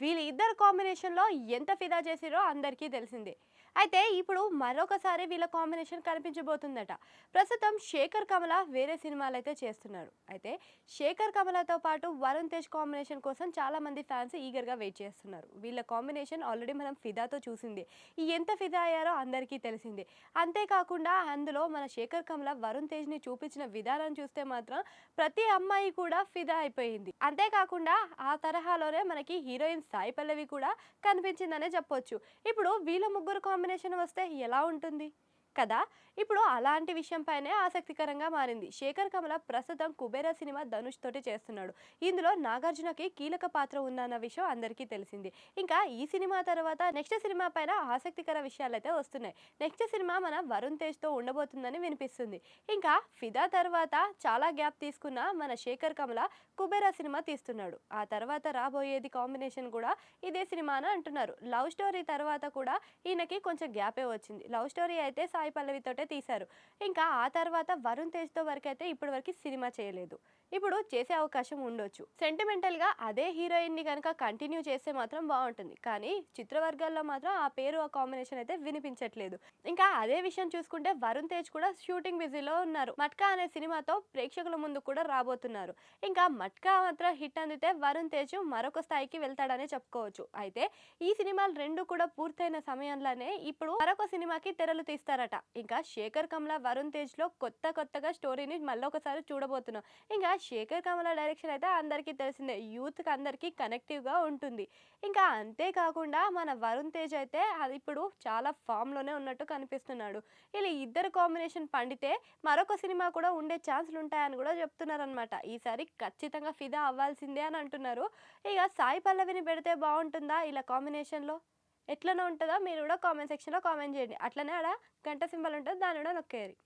వీళ్ళ ఇద్దరు కాంబినేషన్లో ఎంత ఫిదా చేసిరో అందరికీ తెలిసిందే. అయితే ఇప్పుడు మరొకసారి వీళ్ళ కాంబినేషన్ కనిపించబోతుందట. ప్రస్తుతం శేఖర్ కమల వేరే సినిమాలు అయితే చేస్తున్నారు. అయితే శేఖర్ కమలతో పాటు వరుణ్ తేజ్ కాంబినేషన్ కోసం చాలామంది ఫ్యాన్స్ ఈగర్గా వెయిట్ చేస్తున్నారు. వీళ్ళ కాంబినేషన్ ఆల్రెడీ మనం ఫిదాతో చూసింది. ఎంత ఫిదా అయ్యారో అందరికీ తెలిసిందే. అంతేకాకుండా అందులో మన శేఖర్ కమల వరుణ్ తేజ్ని చూపించిన విధానం చూస్తే మాత్రం ప్రతి అమ్మాయి కూడా ఫిదా అయిపోయింది. అంతేకాకుండా ఆ తరహాలోనే మనకి హీరోయిన్ సాయి పల్లవి కూడా కనిపించిందనే చెప్పొచ్చు. ఇప్పుడు వీళ్ళ ముగ్గురు కాంబినేషన్ వస్తే ఎలా ఉంటుంది? కదా? ఇప్పుడు అలాంటి విషయంపైనే ఆసక్తికరంగా మారింది. శేఖర్ కమల ప్రస్తుతం కుబేర సినిమా ధనుష్ తోటి చేస్తున్నాడు. ఇందులో నాగార్జునకి కీలక పాత్ర ఉందన్న విషయం అందరికీ తెలిసింది. ఇంకా ఈ సినిమా తర్వాత నెక్స్ట్ సినిమా పైన ఆసక్తికర విషయాలు అయితే వస్తున్నాయి. నెక్స్ట్ సినిమా మన వరుణ్ తేజ్తో ఉండబోతుందని వినిపిస్తుంది. ఇంకా ఫిదా తర్వాత చాలా గ్యాప్ తీసుకున్న మన శేఖర్ కమల కుబేర సినిమా తీస్తున్నాడు. ఆ తర్వాత రాబోయేది కాంబినేషన్ కూడా ఇదే సినిమా అని అంటున్నారు. లవ్ స్టోరీ తర్వాత కూడా ఈయనకి కొంచెం గ్యాపే వచ్చింది. లవ్ స్టోరీ అయితే సాయి పల్లవితోటే తీశారు. ఇంకా ఆ తర్వాత వరుణ్ తేజ్తో వరకు అయితే ఇప్పటి వరకు సినిమా చేయలేదు. ఇప్పుడు చేసే అవకాశం ఉండొచ్చు. సెంటిమెంటల్గా అదే హీరోయిన్ని కనుక కంటిన్యూ చేస్తే మాత్రం బాగుంటుంది. కానీ చిత్రవర్గాల్లో మాత్రం ఆ పేరు ఆ కాంబినేషన్ అయితే వినిపించట్లేదు. ఇంకా అదే విషయం చూసుకుంటే వరుణ్ తేజ్ కూడా షూటింగ్ బిజీలో ఉన్నారు. మట్కా అనే సినిమాతో ప్రేక్షకుల ముందు కూడా రాబోతున్నారు. ఇంకా మట్కా మాత్రం హిట్ అందితే వరుణ్ తేజ్ మరొక స్థాయికి వెళ్తాడనే చెప్పుకోవచ్చు. అయితే ఈ సినిమాలు రెండు కూడా పూర్తయిన సమయంలోనే ఇప్పుడు మరొక సినిమాకి తెరలు తీస్తారట. ఇంకా శేఖర్ కమల వరుణ్ తేజ్లో కొత్త కొత్తగా స్టోరీని మళ్ళీ ఒకసారి చూడబోతున్నాం. ఇంకా శేఖర్ కమల డైరెక్షన్ అయితే అందరికీ తెలిసిందే. యూత్కి అందరికీ కనెక్టివ్గా ఉంటుంది. ఇంకా అంతేకాకుండా మన వరుణ్ తేజ్ అయితే అది ఇప్పుడు చాలా ఫామ్లోనే ఉన్నట్టు కనిపిస్తున్నాడు. ఇలా ఇద్దరు కాంబినేషన్ పండితే మరొక సినిమా కూడా ఉండే ఛాన్సులు ఉంటాయని కూడా చెప్తున్నారు అనమాట ఈసారి ఖచ్చితంగా ఫిదా అవ్వాల్సిందే అని అంటున్నారు. ఇక సాయి పల్లవిని పెడితే బాగుంటుందా ఇలా కాంబినేషన్లో? ఎట్లనో ఉంటుందో? మీరు కూడా కామెంట్ సెక్షన్లో కామెంట్ చేయండి. అట్లనే ఆడ గంట సింబల్ ఉంటుంది దాన్ని కూడా నొక్కేయాలి.